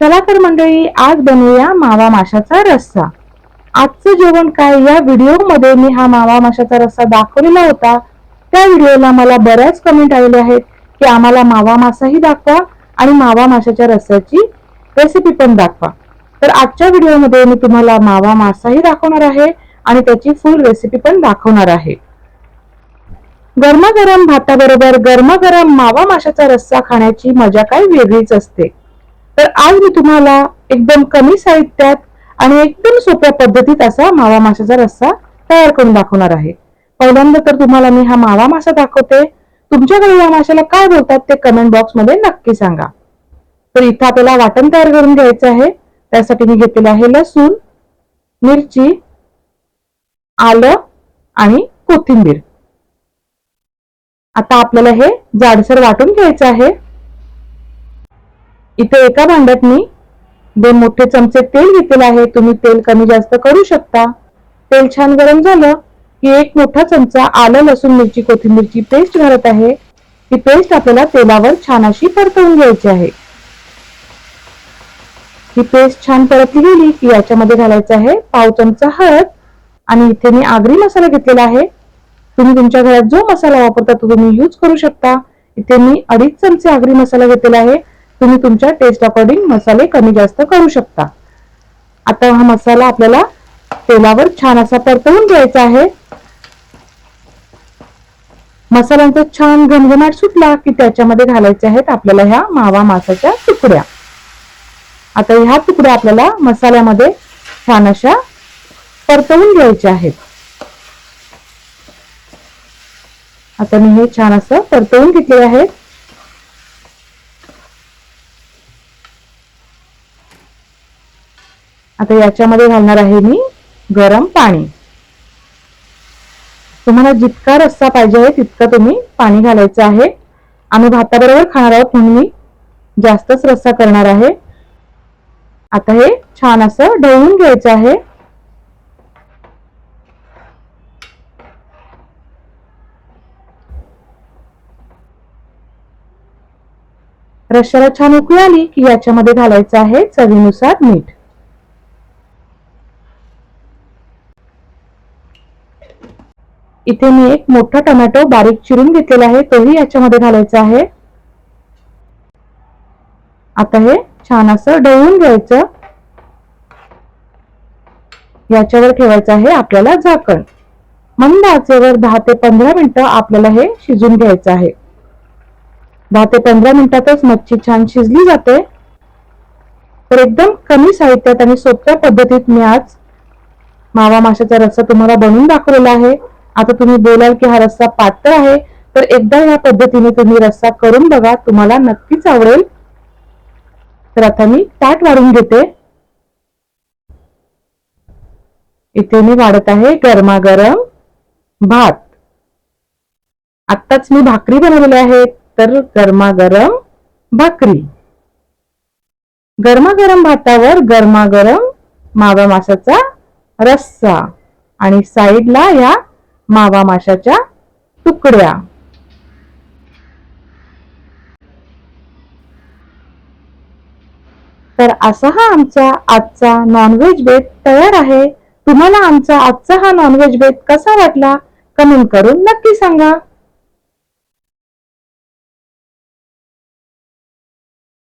चला तर मंडळी आज बनवूया मावा माशाचा रस्सा. आजचं जेवण काय? या व्हिडिओमध्ये मी हा मावा माशाचा रस्सा दाखवलेला होता. त्या व्हिडिओला मला बऱ्याच कमेंट आलेले आहेत की आम्हाला मावा मासाही दाखवा आणि मावा माशाच्या रस्स्याची रेसिपी पण दाखवा. तर आजच्या व्हिडिओमध्ये मी तुम्हाला मावा मासाही दाखवणार आहे आणि त्याची फुल रेसिपी पण दाखवणार आहे. गरमागरम भाताबरोबर गरमागरम मावा माशाचा रस्सा खाण्याची मजा काही वेगळीच असते. तर आज मी तुम्हाला एकदम कमी साहित्यात आणि एकदम सोप्या पद्धतीत असा मावा माशाचा रस्सा तयार करून दाखवणार आहे. पहिल्यांदा तर तुम्हाला मी हा मावा मासा दाखवते. तुमच्याकडे या माशाला काय बोलतात ते कमेंट बॉक्समध्ये नक्की सांगा. तर इथं आपल्याला वाटण तयार करून घ्यायचं आहे. त्यासाठी मी घेतलेलं आहे लसूण मिरची आलं आणि कोथिंबीर. आता आपल्याला हे जाडसर वाटून घ्यायचं आहे. इथे एका भांड्यात मी दोन मोठे चमचे तेल घेतलेले आहे. तुम्ही तेल कमी जास्त करू शकता. तेल छान गरम झालं की एक मोठा चमचा आलं लसूण मिरची कोथिंबीरची पेस्ट घालत आहे. ही पेस्ट आपल्याला तेलावर छान अशी परतवून घ्यायची आहे. ही पेस्ट छान परतली गेली की याच्यामध्ये घालायचं आहे पाव चमचा हळद आणि इथे मी आगरी मसाला घेतलेला आहे. तुम्ही तुमच्या घरात जो मसाला वापरता तो तुम्ही यूज करू शकता. इथे मी अडीच चमचे आगरी मसाला घेतलेला आहे. तुम्ही तुमच्या टेस्ट अकॉर्डिंग मसाले कमी जास्त करू शकता. आता हा मसाला आपल्याला तेलावर छान असा परतवून घ्यायचा आहे. मसाल्यांचा छान घमघमाट सुटला की त्याच्यामध्ये घालायचे आहेत आपल्याला ह्या मावा मासाच्या तुकड्या. आता ह्या तुकड्या आपल्याला मसाल्यामध्ये छान अशा परतवून घ्यायच्या आहेत. आता मी हे छान असं परतवून घेतले आहेत. आता याच्यामध्ये घालणार आहे मी गरम पाणी. तुम्हाला जितका रस्सा पाहिजे आहे तितका तुम्ही पाणी घालायचं आहे. आम्ही भाताबरोबर खाणार आहोत म्हणून मी जास्तच रस्सा करणार आहे. आता हे छान असं ढवळून घ्यायचं आहे. रश्याला छान उकळी आली की याच्यामध्ये घालायचं आहे चवीनुसार मीठ. इथे मी एक मोठा टोमॅटो बारीक चिरून घेतलेला आहे तोही याच्यामध्ये घालायचा आहे. आता हे छान असं ढवळून घ्यायचं. याच्यावर ठेवायचं आहे आपल्याला झाकण. मंद आचेवर दहा ते पंधरा मिनिटं आपल्याला हे शिजून घ्यायचं आहे. दहा ते पंधरा मिनिटातच मच्छी छान शिजली जाते. तर एकदम कमी साहित्यात आणि सोप्या पद्धतीत मी आज मावा माशाचा रस्सा तुम्हाला बनवून दाखवलेला आहे. आता तुम्ही बोलाल की हा रस्सा पातळ आहे तर एकदा या पद्धतीने तुम्ही रस्सा करून बघा तुम्हाला नक्कीच आवडेल. तर आता मी ताट वाढून घेते. इथे मी वाढत आहे गरमागरम भात. आत्ताच मी भाकरी बनवलेल्या आहे तर गरमागरम भाकरी. गरमागरम भातावर गरमागरम मावा माशाचा रस्सा. आणि साईडला या मावा माशाच्या तुकड्या. तर असा हा आमचा आजचा नॉनव्हेज बेत तयार आहे. तुम्हाला आमचा आजचा हा नॉनव्हेज बेत कसा वाटला? कमेंट करून नक्की सांगा.